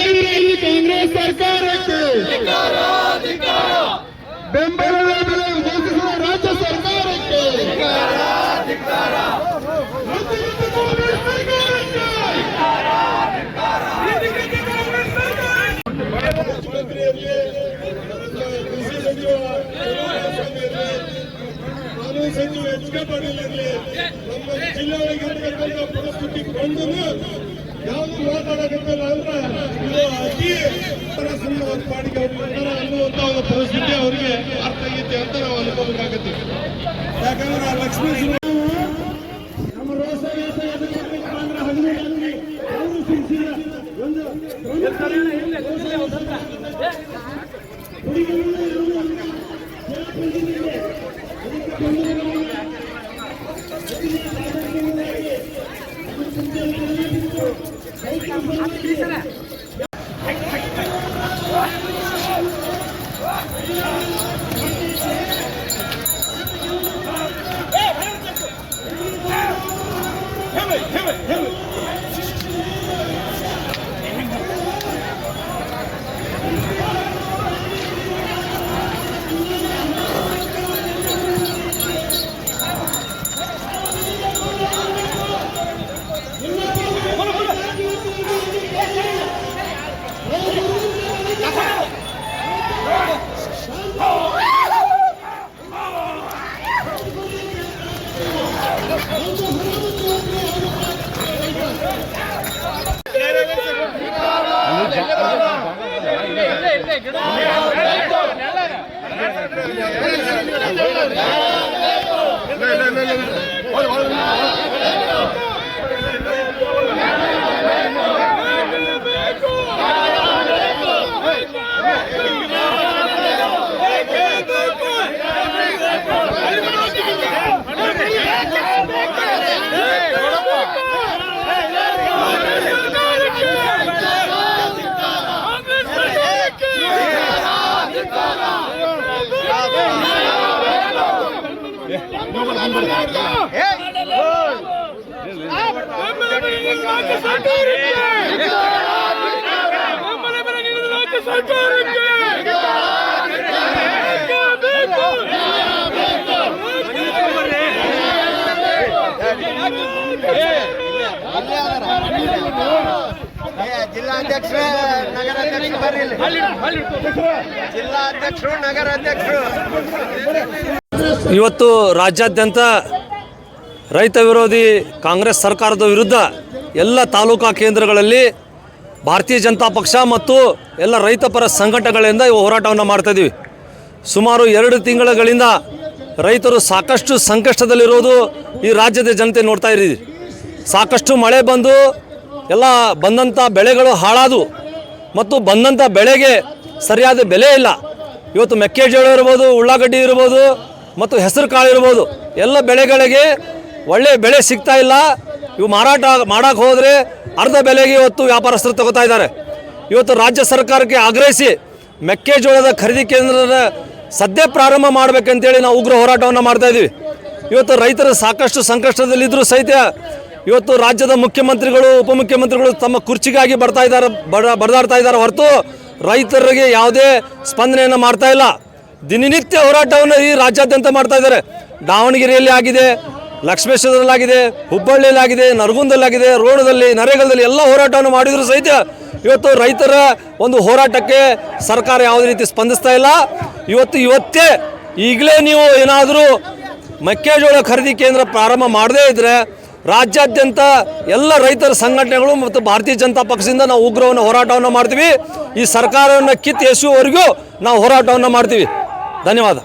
ರೈತ ವಿರೋಧಿ ಕಾಂಗ್ರೆಸ್ ಸರ್ಕಾರಕ್ಕೆ. ಬೆಂಬಲ ಬೆಲೆ ಘೋಷಿಸಿದ ರಾಜ್ಯ ಸರ್ಕಾರಕ್ಕೆ. ಸಚಿವ ಎಚ್ ಕೆ ಪಾಟೀಲ್ ಇರಲಿ ನಮ್ಮ ಜಿಲ್ಲೆಯೊಳಗೆ ಇರ್ತಕ್ಕಂಥ ಪರಿಸ್ಥಿತಿ ಬಂದು ಯಾವುದು ಮಾತಾಡಕತ್ತಲ್ಲ ಅಂದ್ರೆ ಅತಿ ಸುಮ್ಮನೆ ಒಂದು ಪಾಡಿಗೆ ಅನ್ನುವಂತ ಒಂದು ಪರಿಸ್ಥಿತಿ ಅವರಿಗೆ ಅರ್ಥ ಆಗೈತೆ ಅಂತ ನಾವು ಅನ್ಕೋಬೇಕಾಗತ್ತೆ. ಯಾಕಂದ್ರೆ ಆ ಲಕ್ಷ್ಮೀ ನಮ್ಮ ರೋಸ Him it, him it, him it. ಅವರು ಇಲ್ಲ ಒಂದು ಜಿಲ್ಲಾಧ್ಯಕ್ಷರು ನಗರಾಧ್ಯಕ್ಷರು ಬರ್ರಿ. ಜಿಲ್ಲಾಧ್ಯಕ್ಷರು ನಗರಾಧ್ಯಕ್ಷರು ಇವತ್ತು ರಾಜ್ಯಾದ್ಯಂತ ರೈತ ವಿರೋಧಿ ಕಾಂಗ್ರೆಸ್ ಸರ್ಕಾರದ ವಿರುದ್ಧ ಎಲ್ಲ ತಾಲೂಕಾ ಕೇಂದ್ರಗಳಲ್ಲಿ ಭಾರತೀಯ ಜನತಾ ಪಕ್ಷ ಮತ್ತು ಎಲ್ಲ ರೈತಪರ ಸಂಘಟನೆಗಳಿಂದ ಇವು ಹೋರಾಟವನ್ನು ಮಾಡ್ತಾಯಿದ್ದೀವಿ ಸುಮಾರು ಎರಡು ತಿಂಗಳುಗಳಿಂದ ರೈತರು ಸಾಕಷ್ಟು ಸಂಕಷ್ಟದಲ್ಲಿರೋದು ಈ ರಾಜ್ಯದ ಜನತೆ ನೋಡ್ತಾ ಇದ್ದೀವಿ ಸಾಕಷ್ಟು ಮಳೆ ಬಂದು ಎಲ್ಲ ಬಂದಂಥ ಬೆಳೆಗಳು ಹಾಳಾದವು ಮತ್ತು ಬಂದಂಥ ಬೆಳೆಗೆ ಸರಿಯಾದ ಬೆಲೆ ಇಲ್ಲ. ಇವತ್ತು ಮೆಕ್ಕೆಜೋಳ ಇರ್ಬೋದು, ಉಳ್ಳಾಗಡ್ಡಿ ಇರ್ಬೋದು ಮತ್ತು ಹೆಸರು ಕಾಳು ಇರ್ಬೋದು ಎಲ್ಲ ಬೆಳೆಗಳಿಗೆ ಒಳ್ಳೆಯ ಬೆಳೆ ಸಿಗ್ತಾ ಇಲ್ಲ. ಇವು ಮಾರಾಟ ಮಾಡೋಕ್ಕೆ ಹೋದರೆ ಅರ್ಧ ಬೆಲೆಗೆ ಇವತ್ತು ವ್ಯಾಪಾರಸ್ಥರು ತಗೋತಾ ಇದ್ದಾರೆ. ಇವತ್ತು ರಾಜ್ಯ ಸರ್ಕಾರಕ್ಕೆ ಆಗ್ರಹಿಸಿ ಮೆಕ್ಕೆಜೋಳದ ಖರೀದಿ ಕೇಂದ್ರದ ಸದ್ಯ ಪ್ರಾರಂಭ ಮಾಡಬೇಕಂತೇಳಿ ನಾವು ಉಗ್ರ ಹೋರಾಟವನ್ನು ಮಾಡ್ತಾ ಇದ್ದೀವಿ. ಇವತ್ತು ರೈತರು ಸಾಕಷ್ಟು ಸಂಕಷ್ಟದಲ್ಲಿದ್ದರೂ ಸಹಿತ ಇವತ್ತು ರಾಜ್ಯದ ಮುಖ್ಯಮಂತ್ರಿಗಳು, ಉಪಮುಖ್ಯಮಂತ್ರಿಗಳು ತಮ್ಮ ಕುರ್ಚಿಗಾಗಿ ಬರ್ತಾ ಇದ್ದಾರೆ, ಬಡ ಬಡದಾಡ್ತಾ ಇದ್ದಾರೆ ಹೊರತು ರೈತರಿಗೆ ಯಾವುದೇ ಸ್ಪಂದನೆಯನ್ನು ಮಾಡ್ತಾ ಇಲ್ಲ. ದಿನನಿತ್ಯ ಹೋರಾಟವನ್ನು ಈ ರಾಜ್ಯಾದ್ಯಂತ ಮಾಡ್ತಾ ಇದ್ದಾರೆ. ದಾವಣಗೆರೆಯಲ್ಲಿ ಆಗಿದೆ, ಲಕ್ಷ್ಮೇಶ್ವರದಲ್ಲಾಗಿದೆ ಹುಬ್ಬಳ್ಳಿಯಲ್ಲಿ ಆಗಿದೆ ನರಗುಂದಲ್ಲಾಗಿದೆ ರೋಣದಲ್ಲಿ ನರೇಗಲದಲ್ಲಿ ಎಲ್ಲ ಹೋರಾಟವನ್ನು ಮಾಡಿದ್ರು ಸಹಿತ ಇವತ್ತು ರೈತರ ಒಂದು ಹೋರಾಟಕ್ಕೆ ಸರ್ಕಾರ ಯಾವುದೇ ರೀತಿ ಸ್ಪಂದಿಸ್ತಾ ಇಲ್ಲ. ಇವತ್ತು ಇವತ್ತೇ ಈಗಲೇ ನೀವು ಏನಾದರೂ ಮೆಕ್ಕೆಜೋಳ ಖರೀದಿ ಕೇಂದ್ರ ಪ್ರಾರಂಭ ಮಾಡದೇ ಇದ್ದರೆ ರಾಜ್ಯಾದ್ಯಂತ ಎಲ್ಲ ರೈತರ ಸಂಘಟನೆಗಳು ಮತ್ತು ಭಾರತೀಯ ಜನತಾ ಪಕ್ಷದಿಂದ ನಾವು ಉಗ್ರವನ್ನು ಹೋರಾಟವನ್ನು ಮಾಡ್ತೀವಿ. ಈ ಸರ್ಕಾರವನ್ನು ಕಿತ್ತು ಎಸೆಯುವವರೆಗೂ ನಾವು ಹೋರಾಟವನ್ನು ಮಾಡ್ತೀವಿ. ధన్యవాదాలు